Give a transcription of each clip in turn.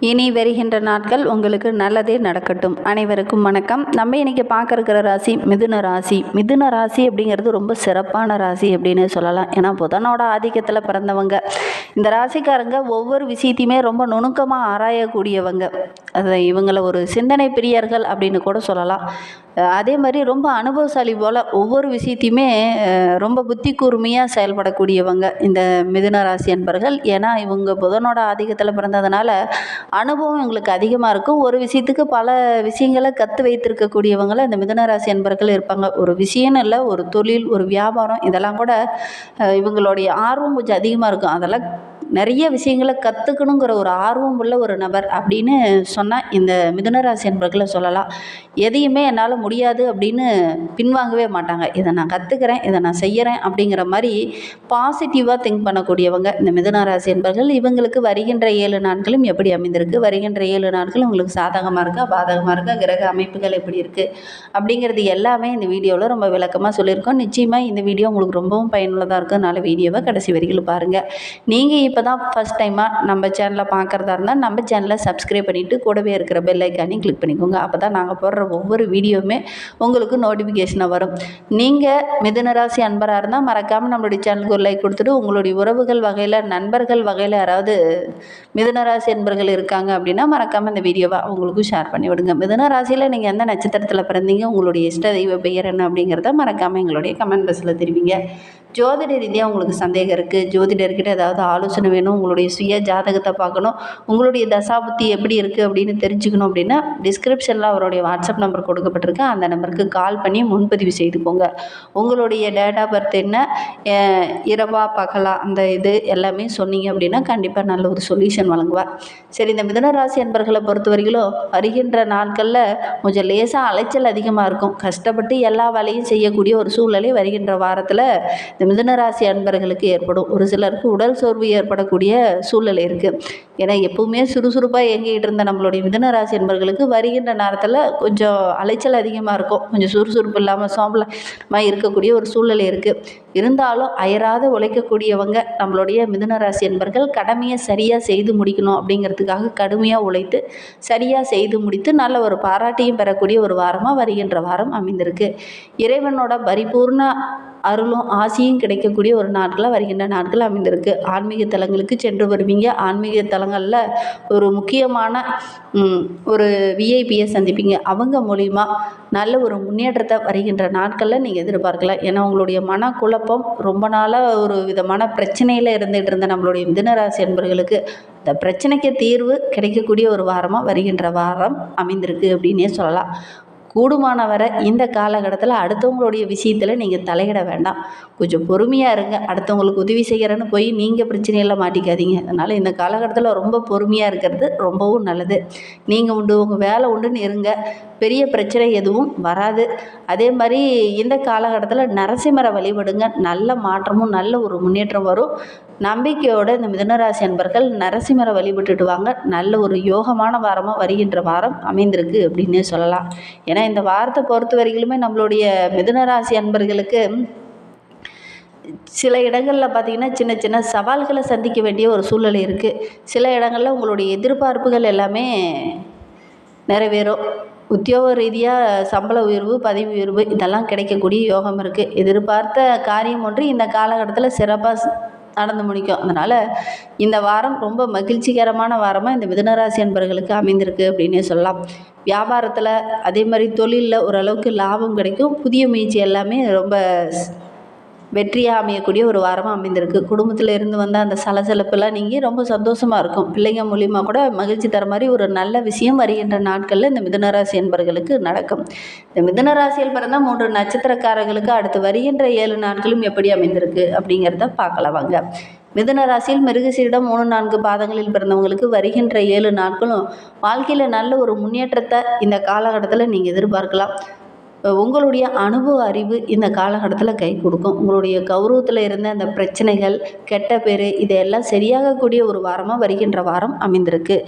இனி வருகின்ற நாட்கள் உங்களுக்கு நல்லதே நடக்கட்டும். அனைவருக்கும் வணக்கம். நம்ம இன்றைக்கி பார்க்க இருக்கிற ராசி மிதுன ராசி. மிதுன ராசி அப்படிங்கிறது ரொம்ப சிறப்பான ராசி அப்படின்னு சொல்லலாம். ஏன்னா புதனோட ஆதிக்கத்தில் பிறந்தவங்க. இந்த ராசிக்காரங்க ஒவ்வொரு விஷயத்தையுமே ரொம்ப நுணுக்கமாக ஆராயக்கூடியவங்க. அது இவங்களை ஒரு சிந்தனை பிரியர்கள் அப்படின்னு கூட சொல்லலாம். அதே மாதிரி ரொம்ப அனுபவசாலி போல் ஒவ்வொரு விஷயத்தையுமே ரொம்ப புத்தி கூர்மையாக செயல்படக்கூடியவங்க இந்த மிதுன ராசி அன்பர்கள். ஏன்னா இவங்க புதனோட ஆதிக்கத்தில் பிறந்ததுனால அனுபவம் இவங்களுக்கு அதிகமாக இருக்கும். ஒரு விஷயத்துக்கு பல விஷயங்களை கற்று வைத்திருக்கக்கூடியவங்கள இந்த மிதுன ராசி அன்பர்கள் இருப்பாங்க. ஒரு விஷயம்னு இல்லை ஒரு தொழில் ஒரு வியாபாரம் இதெல்லாம் கூட இவங்களுடைய ஆர்வம் கொஞ்சம் அதிகமாக இருக்கும். அதெல்லாம் நிறைய விஷயங்களை கற்றுக்கணுங்கிற ஒரு ஆர்வம் உள்ள ஒரு நபர் அப்படின்னு சொன்னால் இந்த மிதுனராசி என்பர்களை சொல்லலாம். எதையுமே என்னால் முடியாது அப்படின்னு பின்வாங்கவே மாட்டாங்க. இதை நான் கற்றுக்கிறேன் இதை நான் செய்கிறேன் அப்படிங்கிற மாதிரி பாசிட்டிவாக திங்க் பண்ணக்கூடியவங்க இந்த மிதுனராசி என்பர்கள் இவங்களுக்கு வருகின்ற ஏழு நாட்களும் எப்படி அமைந்திருக்கு? வருகின்ற ஏழு நாட்களும் உங்களுக்கு சாதகமாக இருக்கா? பாதகமாக இருக்கா? கிரக அமைப்புகள் எப்படி இருக்குது அப்படிங்கிறது எல்லாமே இந்த வீடியோவில் ரொம்ப விளக்கமாக சொல்லியிருக்கோம். நிச்சயமாக இந்த வீடியோ உங்களுக்கு ரொம்பவும் பயனுள்ளதாக இருக்கும். அதனால் வீடியோவை கடைசி வரைக்கும் பாருங்கள் நீங்கள் இப்போ இப்போ தான் ஃபஸ்ட் டைமாக நம்ம சேனலை பார்க்குறதா இருந்தால் நம்ம சேனலை சப்ஸ்கிரைப் பண்ணிவிட்டு கூடவே இருக்கிற பெல் ஐக்கானையும் கிளிக் பண்ணிக்கோங்க. அப்போ தான் நாங்கள் போடுற ஒவ்வொரு வீடியோவுமே உங்களுக்கு நோட்டிஃபிகேஷனாக வரும். நீங்கள் மிதுனராசி அன்பராக இருந்தால் மறக்காமல் நம்மளுடைய சேனலுக்கு ஒரு லைக் கொடுத்துட்டு உங்களுடைய உறவுகள் வகையில் நண்பர்கள் வகையில் யாராவது மிதுனராசி அன்பர்கள் இருக்காங்க அப்படின்னா மறக்காமல் இந்த வீடியோவை அவங்களுக்கும் ஷேர் பண்ணி விடுங்க. மிதுன ராசியில் நீங்கள் எந்த நட்சத்திரத்தில் பிறந்தீங்க உங்களுடைய இஷ்ட தெய்வ பெயர் என்ன அப்படிங்கிறத மறக்காமல் எங்களுடைய கமெண்ட் பாக்ஸில் தெரிவிங்க. ஜோதிட ரீதியாக உங்களுக்கு சந்தேகம் இருக்குது ஜோதிடர்கிட்ட ஏதாவது ஆலோசனை வேணும் உங்களுடைய சுய ஜாதகத்தை பார்க்கணும் உங்களுடைய தசாபுத்தி எப்படி இருக்குது அப்படின்னு தெரிஞ்சுக்கணும் அப்படின்னா டிஸ்கிரிப்ஷனில் அவருடைய வாட்ஸ்அப் நம்பர் கொடுக்கப்பட்டிருக்கு. அந்த நம்பருக்கு கால் பண்ணி முன்பதிவு செய்துக்கோங்க. உங்களுடைய டேட் ஆஃப் பர்த் என்ன இரவா பகலா அந்த இது எல்லாமே சொன்னீங்க அப்படின்னா கண்டிப்பாக நல்ல ஒரு சொல்யூஷன் வழங்குவார். சரி இந்த மிதனராசி அன்பர்களை பொறுத்த வரைக்கும் வருகின்ற நாட்களில் கொஞ்சம் லேசாக அலைச்சல் அதிகமாக இருக்கும். கஷ்டப்பட்டு எல்லா வேலையும் செய்யக்கூடிய ஒரு சூழ்நிலை வருகின்ற வாரத்தில் இந்த மிதுனராசி அன்பர்களுக்கு ஏற்படும். ஒரு சிலருக்கு உடல் சோர்வு ஏற்படக்கூடிய சூழ்நிலை இருக்குது ஏன்னா எப்பவுமே சுறுசுறுப்பாக இயங்கிட்டு இருந்த நம்மளுடைய மிதுனராசி அன்பர்களுக்கு வருகின்ற நேரத்தில் கொஞ்சம் அலைச்சல் அதிகமாக இருக்கும். கொஞ்சம் சுறுசுறுப்பு இல்லாமல் சோம்பலமாக இருக்கக்கூடிய ஒரு சூழ்நிலை இருக்குது இருந்தாலும் அயராத உழைக்கக்கூடியவங்க நம்மளுடைய மிதுனராசி என்பர்கள் கடமையை சரியாக செய்து முடிக்கணும் அப்படிங்கிறதுக்காக கடுமையாக உழைத்து சரியாக செய்து முடித்து நல்ல ஒரு பாராட்டையும் பெறக்கூடிய ஒரு வாரமாக வருகின்ற வாரம் அமைந்திருக்கு. இறைவனோட பரிபூர்ண அருளும் ஆசையும் கிடைக்கக்கூடிய ஒரு நாட்களாக வருகின்ற நாட்கள் அமைந்திருக்கு. ஆன்மீக தலங்களுக்கு சென்று வருவீங்க. ஆன்மீக தலங்களில் ஒரு முக்கியமான ஒரு விஐபியை சந்திப்பீங்க. அவங்க மூலிமா நல்ல ஒரு முன்னேற்றத்தை வருகின்ற நாட்களில் நீங்கள் எதிர்பார்க்கலாம். ஏன்னா உங்களுடைய மனக்குழப்பம் ரொம்ப நாளாக ஒரு விதமான பிரச்சனையில் இருந்துகிட்டு இருந்த நம்மளுடைய மிதனராசி என்பர்களுக்கு இந்த பிரச்சனைக்கு தீர்வு கிடைக்கக்கூடிய ஒரு வாரமாக வருகின்ற வாரம் அமைந்திருக்கு அப்படின்னே சொல்லலாம். கூடுமான வரை இந்த காலகட்டத்தில் அடுத்தவங்களுடைய விஷயத்தில் நீங்கள் தலையிட வேண்டாம். கொஞ்சம் பொறுமையாக இருங்க. அடுத்தவங்களுக்கு உதவி செய்கிறேன்னு போய் நீங்கள் பிரச்சனையில் மாட்டிக்காதீங்க. அதனால் இந்த காலகட்டத்தில் ரொம்ப பொறுமையாக இருக்கிறது ரொம்பவும் நல்லது. நீங்கள் உண்டு உங்கள் வேலை உண்டுன்னு இருங்க. பெரிய பிரச்சனை எதுவும் வராது. அதே மாதிரி இந்த காலகட்டத்தில் நரசிம்மரை வழிபடுங்க. நல்ல மாற்றமும் நல்ல ஒரு முன்னேற்றம் வரும். நம்பிக்கையோடு இந்த மிதுனராசி அன்பர்கள் நரசிம்மரை வழிபட்டுட்டு வாங்க. நல்ல ஒரு யோகமான வாரமாக வருகின்ற வாரம் அமைந்திருக்கு அப்படின்னே சொல்லலாம். ஏன்னா இந்த வாரத்தை பொறுத்த வரையிலுமே நம்மளுடைய மிதுனராசி அன்பர்களுக்கு சில இடங்களில் பார்த்தீங்கன்னா சின்ன சின்ன சவால்களை சந்திக்க வேண்டிய ஒரு சூழ்நிலை இருக்குது சில இடங்களில் உங்களுடைய எதிர்பார்ப்புகள் எல்லாமே நிறைவேறும். உத்தியோக ரீதியாக சம்பள உயர்வு பதவி உயர்வு இதெல்லாம் கிடைக்கக்கூடிய யோகம் இருக்குது எதிர்பார்த்த காரியம் ஒன்று இந்த காலகட்டத்தில் சிறப்பாக நடந்து முடிக்கும். அதனால் இந்த வாரம் ரொம்ப மகிழ்ச்சிகரமான வாரமாக இந்த மிதனராசி அன்பர்களுக்கு அமைந்திருக்கு அப்படின்னே சொல்லலாம். வியாபாரத்தில் அதே மாதிரி தொழிலில் ஓரளவுக்கு லாபம் கிடைக்கும். புதிய முயற்சி எல்லாமே ரொம்ப வெற்றியாக அமையக்கூடிய ஒரு வாரமாக அமைந்திருக்கு. குடும்பத்தில் இருந்து வந்த அந்த சலசலப்பெல்லாம் நீங்கள் ரொம்ப சந்தோஷமாக இருக்கும். பிள்ளைங்க மூலிமா கூட மகிழ்ச்சி தர மாதிரி ஒரு நல்ல விஷயம் வருகின்ற நாட்களில் இந்த மிதுனராசி என்பர்களுக்கு நடக்கும். இந்த மிதுனராசியில் பிறந்த மூன்று நட்சத்திரக்காரர்களுக்கு அடுத்து வருகின்ற ஏழு நாட்களும் எப்படி அமைந்திருக்கு அப்படிங்கிறத பார்க்கலாம் வாங்க. மிதன ராசியில் மிருகசீரிடம் மூணு நான்கு பாதங்களில் பிறந்தவங்களுக்கு வருகின்ற ஏழு நாட்களும் வாழ்க்கையில் நல்ல ஒரு முன்னேற்றத்தை இந்த காலகட்டத்தில் நீங்கள் எதிர்பார்க்கலாம். உங்களுடைய அனுபவ அறிவு இந்த காலகட்டத்தில் கை கொடுக்கும். உங்களுடைய கௌரவத்தில் இருந்த அந்த பிரச்சனைகள் கெட்ட பேர் இதையெல்லாம் சரியாகக்கூடிய ஒரு வாரமாக வருகின்ற வாரம் அமைந்திருக்கு.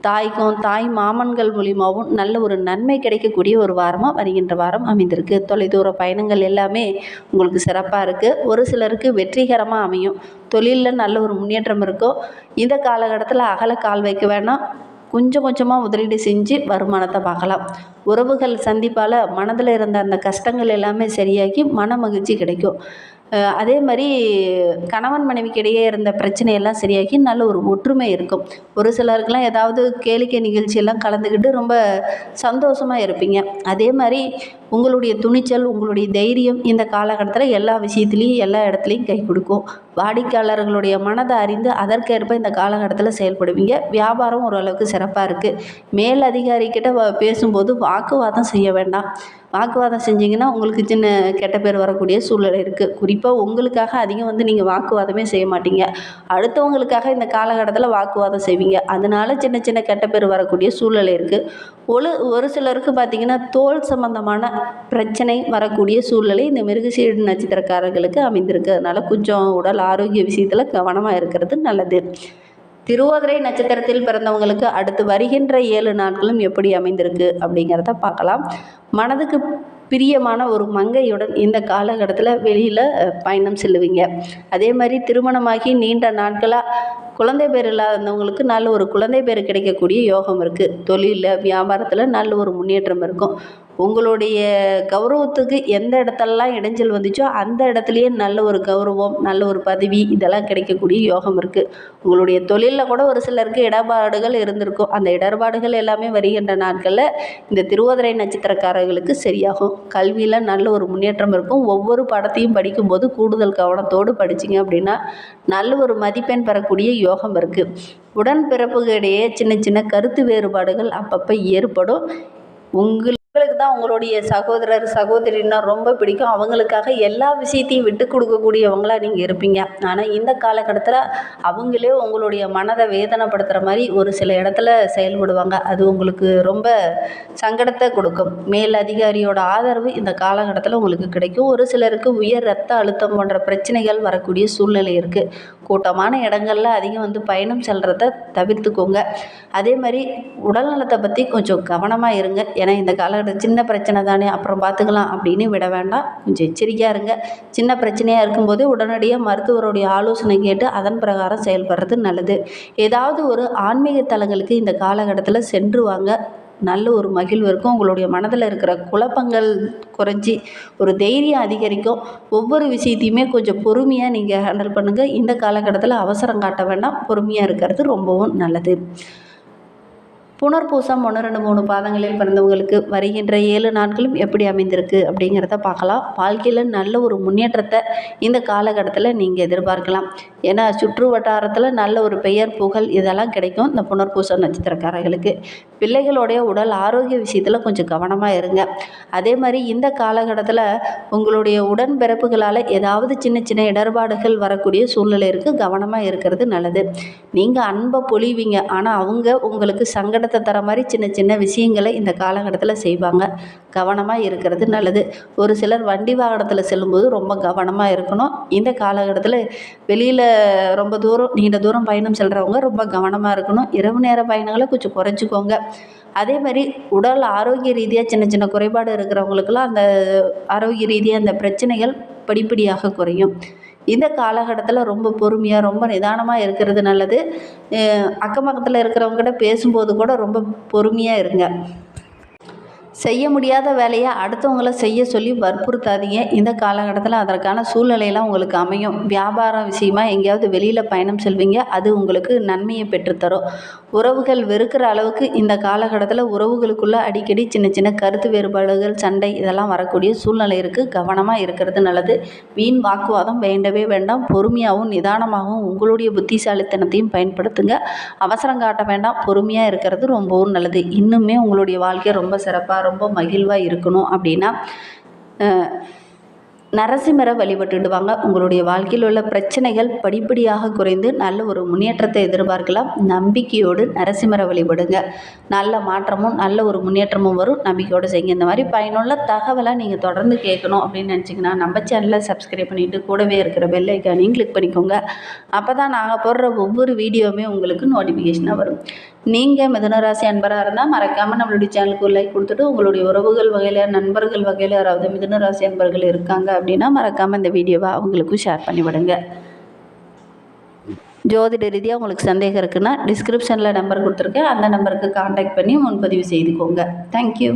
தாய்க்கும் தாய் மாமன்கள் மூலியமாகவும் நல்ல ஒரு நன்மை கிடைக்கக்கூடிய ஒரு வாரமாக வருகின்ற வாரம் அமைந்திருக்கு. தொலைதூர பயணங்கள் எல்லாமே உங்களுக்கு சிறப்பாக இருக்குது ஒரு சிலருக்கு வெற்றிகரமாக அமையும். தொழிலில் நல்ல ஒரு முன்னேற்றம் இருக்கும் இந்த காலகட்டத்தில் அகல கால் வைக்க வேணாம். கொஞ்சம் கொஞ்சமாக முதலீடு செஞ்சு வருமானத்தை பார்க்கலாம். உறவுகள் சந்திப்பால் மனதில் இருந்த அந்த கஷ்டங்கள் எல்லாமே சரியாகி மன மகிழ்ச்சி கிடைக்கும். அதே மாதிரி கணவன் மனைவிக்கு இடையே இருந்த பிரச்சனையெல்லாம் சரியாகி நல்ல ஒரு ஒற்றுமை இருக்கும். ஒரு சிலருக்கெல்லாம் ஏதாவது கேளிக்கை நிகழ்ச்சியெல்லாம் கலந்துக்கிட்டு ரொம்ப சந்தோஷமாக இருப்பீங்க. அதே மாதிரி உங்களுடைய துணிச்சல் உங்களுடைய தைரியம் இந்த காலகட்டத்தில் எல்லா விஷயத்துலேயும் எல்லா இடத்துலையும் கை கொடுக்கும். வாடிக்கையாளர்களுடைய மனதை அறிந்து அதற்கேற்ப இந்த காலகட்டத்தில் செயல்படுவீங்க. வியாபாரம் ஓரளவுக்கு சிறப்பாக இருக்குது மேல் அதிகாரிக்கிட்ட வ- பேசும்போது வாக்குவாதம் செய்ய வேண்டாம். வாக்குவாதம் செஞ்சீங்கன்னா உங்களுக்கு சின்ன கெட்ட பேர் வரக்கூடிய சூழ்நிலை இருக்குது குறிப்பாக உங்களுக்காக அதிகம் வந்து நீங்கள் வாக்குவாதமே செய்ய மாட்டீங்க. அடுத்தவங்களுக்காக இந்த காலகட்டத்தில் வாக்குவாதம் செய்வீங்க. அதனால சின்ன சின்ன கெட்ட பேர் வரக்கூடிய சூழ்நிலை இருக்குது ஒரு ஒரு சிலருக்கு பார்த்தீங்கன்னா தோல் சம்பந்தமான பிரச்சனை வரக்கூடிய சூழ்நிலை இந்த மிருகசீடு நட்சத்திரக்காரர்களுக்கு அமைந்திருக்கு. அதனால் கொஞ்சம் உடல் ஆரோக்கிய விஷயத்தில் கவனமாக இருக்கிறது நல்லது. திருவோதரை நட்சத்திரத்தில் பிறந்தவங்களுக்கு அடுத்து வருகின்ற ஏழு நாட்களும் எப்படி அமைந்திருக்கு அப்படிங்கிறத பார்க்கலாம். மனதுக்கு பிரியமான ஒரு மங்கையுடன் இந்த காலகட்டத்தில் வெளியில் பயணம் செல்லுவீங்க. அதே மாதிரி திருமணமாகி நீண்ட நாட்களாக குழந்தை பேர் இல்லாதவங்களுக்கு நல்ல ஒரு குழந்தை பேர் கிடைக்கக்கூடிய யோகம் இருக்குது தொழிலில் வியாபாரத்தில் நல்ல ஒரு முன்னேற்றம் இருக்கும். உங்களுடைய கௌரவத்துக்கு எந்த இடத்துலலாம் இடைஞ்சல் வந்துச்சோ அந்த இடத்துலையே நல்ல ஒரு கௌரவம் நல்ல ஒரு பதவி இதெல்லாம் கிடைக்கக்கூடிய யோகம் இருக்குது உங்களுடைய தொழிலில் கூட ஒரு சிலருக்கு இடர்பாடுகள் இருந்திருக்கும். அந்த இடர்பாடுகள் எல்லாமே வருகின்ற நாட்களில் இந்த திருவோதரை நட்சத்திரக்காரர்களுக்கு சரியாகும். கல்வியில் நல்ல ஒரு முன்னேற்றம் இருக்கும். ஒவ்வொரு படத்தையும் படிக்கும்போது கூடுதல் கவனத்தோடு படிச்சிங்க அப்படின்னா நல்ல ஒரு மதிப்பெண் பெறக்கூடிய யோகம் இருக்குது உடன்பிறப்புகளிடையே சின்ன சின்ன கருத்து வேறுபாடுகள் அப்பப்போ ஏற்படும். உங்கள் உங்களுக்கு தான் உங்களுடைய சகோதரர் சகோதரின்னா ரொம்ப பிடிக்கும். அவங்களுக்காக எல்லா விஷயத்தையும் விட்டு கொடுக்கக்கூடியவங்களாக நீங்கள் இருப்பீங்க. ஆனால் இந்த காலகட்டத்தில் அவங்களே உங்களுடைய மனதை வேதனைப்படுத்துகிற மாதிரி ஒரு சில இடத்துல செயல்படுவாங்க. அது உங்களுக்கு ரொம்ப சங்கடத்தை கொடுக்கும். மேல் அதிகாரியோட ஆதரவு இந்த காலகட்டத்தில் உங்களுக்கு கிடைக்கும். ஒரு சிலருக்கு உயர் ரத்த அழுத்தம் போன்ற பிரச்சனைகள் வரக்கூடிய சூழ்நிலை இருக்குது கூட்டமான இடங்கள்ல அதிகம் வந்து பயணம் செல்றத தவிர்த்துக்கோங்க. அதே மாதிரி உடல் நலத்தை பற்றி கொஞ்சம் கவனமாக இருங்க. ஏன்னா இந்த கால பரவாயில்ல சின்ன பிரச்சனை தானே அப்புறம் பார்த்துக்கலாம் அப்படின்னு விட வேண்டாம். கொஞ்சம் எச்சரிக்கையாக இருங்க. சின்ன பிரச்சனையாக இருக்கும்போது உடனடியாக மருத்துவருடைய ஆலோசனை கேட்டு அதன் பிரகாரம் செயல்படுறது நல்லது. ஏதாவது ஒரு ஆன்மீக தலங்களுக்கு இந்த காலகட்டத்தில் சென்று வாங்க. நல்ல ஒரு மகிழ்வு இருக்கும். உங்களுடைய மனதில் இருக்கிற குழப்பங்கள் குறைஞ்சி ஒரு தைரியம் அதிகரிக்கும். ஒவ்வொரு விஷயத்தையுமே கொஞ்சம் பொறுமையாக நீங்கள் ஹேண்டில் பண்ணுங்கள் இந்த காலகட்டத்தில் அவசரம் காட்ட வேண்டாம். பொறுமையாக இருக்கிறது ரொம்பவும் நல்லது. புனர்பூசம் ஒன்று ரெண்டு மூணு பாதங்களில் பிறந்தவங்களுக்கு வருகின்ற ஏழு நாட்களும் எப்படி அமைந்திருக்கு அப்படிங்கிறத பார்க்கலாம். வாழ்க்கையில் நல்ல ஒரு முன்னேற்றத்தை இந்த காலகட்டத்தில் நீங்கள் எதிர்பார்க்கலாம். ஏன்னா சுற்று வட்டாரத்தில் நல்ல ஒரு பெயர் புகழ் இதெல்லாம் கிடைக்கும் இந்த புனர்பூசம் நட்சத்திரக்காரர்களுக்கு. பிள்ளைகளுடைய உடல் ஆரோக்கிய விஷயத்தில் கொஞ்சம் கவனமாக இருங்க. அதே மாதிரி இந்த காலகட்டத்தில் உங்களுடைய உடன்பிறப்புகளால் ஏதாவது சின்ன சின்ன இடர்பாடுகள் வரக்கூடிய சூழ்நிலை இருக்குது கவனமாக இருக்கிறது நல்லது. நீங்கள் அன்பை பொழிவீங்க. ஆனால் அவங்க உங்களுக்கு சங்கடத்தை தர மாதிரி சின்ன சின்ன விஷயங்களை இந்த காலகட்டத்தில் செய்வாங்க. கவனமாக இருக்கிறது நல்லது. ஒரு சிலர் வண்டி வாகனத்தில் செல்லும்போது ரொம்ப கவனமாக இருக்கணும். இந்த காலகட்டத்தில் வெளியில் ரொம்ப தூரம் நீண்ட தூரம் பயணம் செல்கிறவங்க ரொம்ப கவனமாக இருக்கணும். இரவு நேர பயணங்களை கொஞ்சம் குறைச்சிக்கோங்க. அதே மாதிரி உடல் ஆரோக்கிய ரீதியாக சின்ன சின்ன குறைபாடு இருக்கிறவங்களுக்கெல்லாம் அந்த ஆரோக்கிய ரீதியாக அந்த பிரச்சனைகள் படிப்படியாக குறையும். இந்த காலகட்டத்தில் ரொம்ப பொறுமையாக ரொம்ப நிதானமாக இருக்கிறது நல்லது. அக்கம் பக்கத்தில் இருக்கிறவங்ககிட்ட பேசும்போது கூட ரொம்ப பொறுமையாக இருங்க. செய்ய முடியாத வேலையை அடுத்தவங்கள செய்ய சொல்லி வற்புறுத்தாதீங்க. இந்த காலகட்டத்தில் அதற்கான சூழ்நிலையெல்லாம் உங்களுக்கு அமையும். வியாபாரம் விஷயமா எங்கேயாவது வெளியில் பயணம் செல்வீங்க. அது உங்களுக்கு நன்மையை பெற்றுத்தரும். உறவுகள் வெறுக்கிற அளவுக்கு இந்த காலகட்டத்தில் உறவுகளுக்குள்ளே அடிக்கடி சின்ன சின்ன கருத்து வேறுபாடுகள் சண்டை இதெல்லாம் வரக்கூடிய சூழ்நிலை இருக்குது கவனமாக இருக்கிறது நல்லது. வீண் வாக்குவாதம் வேண்டவே வேண்டாம். பொறுமையாகவும் நிதானமாகவும் உங்களுடைய புத்திசாலித்தனத்தையும் பயன்படுத்துங்க. அவசரம் காட்ட வேண்டாம். பொறுமையாக இருக்கிறது ரொம்பவும் நல்லது. இன்னுமே உங்களுடைய வாழ்க்கை ரொம்ப சிறப்பாக ரொம்ப மகிழ்வாக இருக்கணும் அப்படின்னா நரசிம்மரை வழிபட்டுடுவாங்க. உங்களுடைய வாழ்க்கையில் உள்ள பிரச்சனைகள் படிப்படியாக குறைந்து நல்ல ஒரு முன்னேற்றத்தை எதிர்பார்க்கலாம். நம்பிக்கையோடு நரசிம்மரை வழிபடுங்க. நல்ல மாற்றமும் நல்ல ஒரு முன்னேற்றமும் வரும். நம்பிக்கையோடு செய்யுங்க. இந்த மாதிரி பயனுள்ள தகவலை நீங்கள் தொடர்ந்து கேட்கணும் அப்படின்னு நினச்சிங்கன்னா நம்ம சேனலை சப்ஸ்கிரைப் பண்ணிவிட்டு கூடவே இருக்கிற பெல் ஐக்கானையும் கிளிக் பண்ணிக்கோங்க. அப்போ தான் நாங்கள் போடுற ஒவ்வொரு வீடியோவுமே உங்களுக்கு நோட்டிஃபிகேஷனாக வரும். நீங்கள் மிதுனராசி அன்பராக இருந்தால் மறக்காமல் நம்மளுடைய சேனலுக்கு ஒரு லைக் கொடுத்துட்டு உங்களுடைய உறவுகள் வகையில் நண்பர்கள் வகையில் யாராவது மிதுனராசி அன்பர்கள் இருக்காங்க அப்படின்னா மறக்காமல் இந்த வீடியோவை அவங்களுக்கும் ஷேர் பண்ணிவிடுங்க ஜோதிட ரீதியாக உங்களுக்கு சந்தேகம் இருக்குன்னா டிஸ்கிரிப்ஷனில் நம்பர் கொடுத்துருக்கேன். அந்த நம்பருக்கு காண்டாக்ட் பண்ணி முன்பதிவு செய்துக்கோங்க. தேங்க்யூ